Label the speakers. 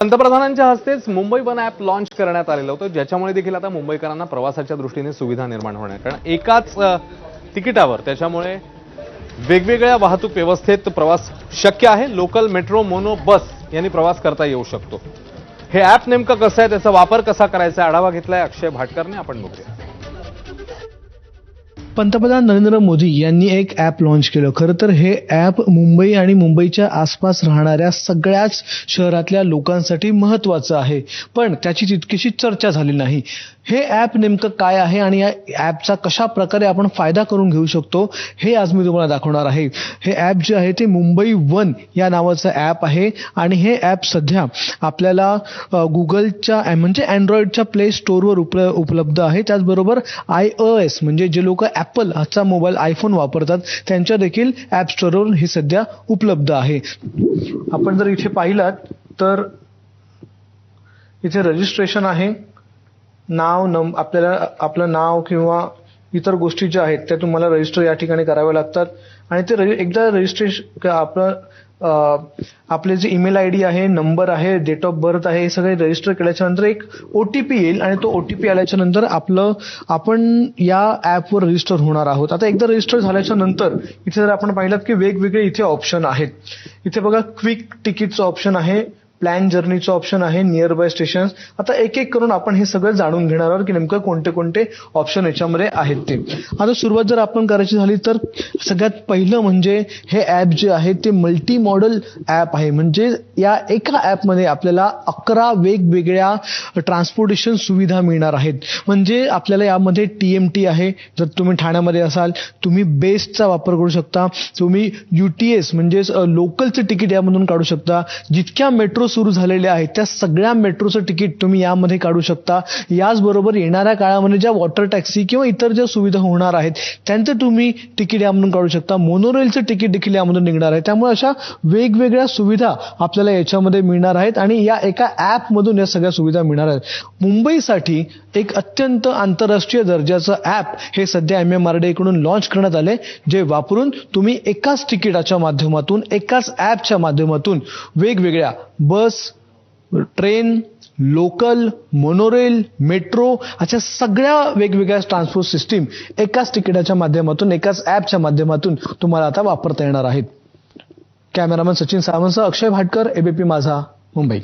Speaker 1: पंतप्रधानांच्या हस्तेच Mumbai one app launch करण्यात आलेलं होतं ज्याच्यामुळे देखील आता मुंबईकरांना प्रवासाच्या दृष्टीने सुविधा निर्माण होणार. कारण एकाच तिकिटावर त्याच्यामुळे वेगवेगळ्या वाहतूक व्यवस्थेत प्रवास शक्य आहे. लोकल मेट्रो मोनो बस यांनी प्रवास करता येऊ शकतो. हे ॲप नेमकं कसं आहे त्याचा वापर कसा करायचा आढावा घेतलाय अक्षय भाटकरने. आपण बघूया.
Speaker 2: पंतप्रधान नरेंद्र मोदी यांनी एक ॲप लॉन्च केलं. खरं तर हे ॲप मुंबई आणि मुंबईच्या आसपास राहणाऱ्या सगळ्याच शहरातल्या लोकांसाठी महत्त्वाचं आहे. पण त्याची तितकीशी चर्चा झाली नाही. हे ॲप नेमकं काय आहे आणि या ॲपचा कशा प्रकारे आपण फायदा करून घेऊ शकतो हे आज मी तुम्हाला दाखवणार आहे. हे ॲप जे आहे ते मुंबई वन या नावाचं ॲप आहे आणि हे ॲप सध्या आपल्याला गुगलच्या म्हणजे अँड्रॉइडच्या प्ले स्टोरवर उपलब्ध आहे. त्याचबरोबर आय ओ एस म्हणजे जे लोक ॲप ॲपल हाचा मोबाईल आयफोन वापरतात त्यांच्या देखील ॲप स्टोअरवर हे सध्या उपलब्ध आहे. आपण जर इथे पाहिलात तर इथे रजिस्ट्रेशन आहे. नाव नम आपल्याला आपलं नाव किंवा इतर गोष्टी ज्या आहेत त्या तुम्हाला रजिस्टर या ठिकाणी कराव्या लागतात. आणि ते रजि- एकदा रजिस्ट्रेशन आपलं आपले जे ईमेल आय डी आहे नंबर आहे डेट ऑफ बर्थ आहे हे सगळे रजिस्टर केल्याच्यानंतर एक ओ टी पी येईल आणि तो ओ टी पी आल्याच्यानंतर आपलं आपण या ॲपवर रजिस्टर होणार आहोत. आता एकदा रजिस्टर झाल्याच्यानंतर इथे जर आपण पाहिलं की वेगवेगळे इथे ऑप्शन आहेत. इथे बघा क्विक तिकीटचं ऑप्शन आहे. प्लॅन जर्नीचं ऑप्शन आहे नियर बाय स्टेशन आता एक एक करून आपण हे सगळं जाणून घेणार आहोत की नेमकं कोणते कोणते ऑप्शन याच्यामध्ये आहेत ते. आता सुरुवात जर आपण करायची झाली तर सगळ्यात पहिलं म्हणजे हे ॲप जे आहे ते मल्टी मॉडल ॲप आहे. म्हणजे या एका ॲपमध्ये आपल्याला अकरा वेगवेगळ्या ट्रान्सपोर्टेशन सुविधा मिळणार आहेत. म्हणजे आपल्याला यामध्ये टी एम टी आहे जर तुम्ही ठाण्यामध्ये असाल तुम्ही बेस्टचा वापर करू शकता. तुम्ही यू टी एस म्हणजेच लोकलचं तिकीट यामधून काढू शकता. जितक्या मेट्रो सुरू झालेल्या आहेत. त्या सगळ्या मेट्रोचं तिकीट तुम्ही यामध्ये काढू शकता. याचबरोबर येणाऱ्या काळामध्ये ज्या वॉटर टॅक्सी किंवा इतर ज्या सुविधा होणार आहेत त्यांचं तुम्ही तिकीट यामधून काढू शकता. मोनोरेलचं तिकीट देखील यामधून निघणार आहे. त्यामुळे अशा वेगवेगळ्या सुविधा आपल्याला याच्यामध्ये मिळणार आहेत आणि या एका ॲपमधून या सगळ्या सुविधा मिळणार आहेत. मुंबईसाठी एक अत्यंत आंतरराष्ट्रीय दर्जाचं ॲप हे सध्या एम एम आर डी कडून लॉन्च करण्यात आले जे वापरून तुम्ही एकाच तिकिटाच्या माध्यमातून एकाच ॲपच्या माध्यमातून वेगवेगळ्या bus bus train local monorail metro अशा सगळ्या वेगवेगळ्या ट्रान्सपोर्ट सिस्टीम एकाच तिकिटाच्या माध्यमातून एकाच ॲपच्या माध्यमातून तुम्हाला आता वापरता येणार आहेत. कॅमेरामन सचिन सावंतसह अक्षय भाटकर एबीपी माझा मुंबई.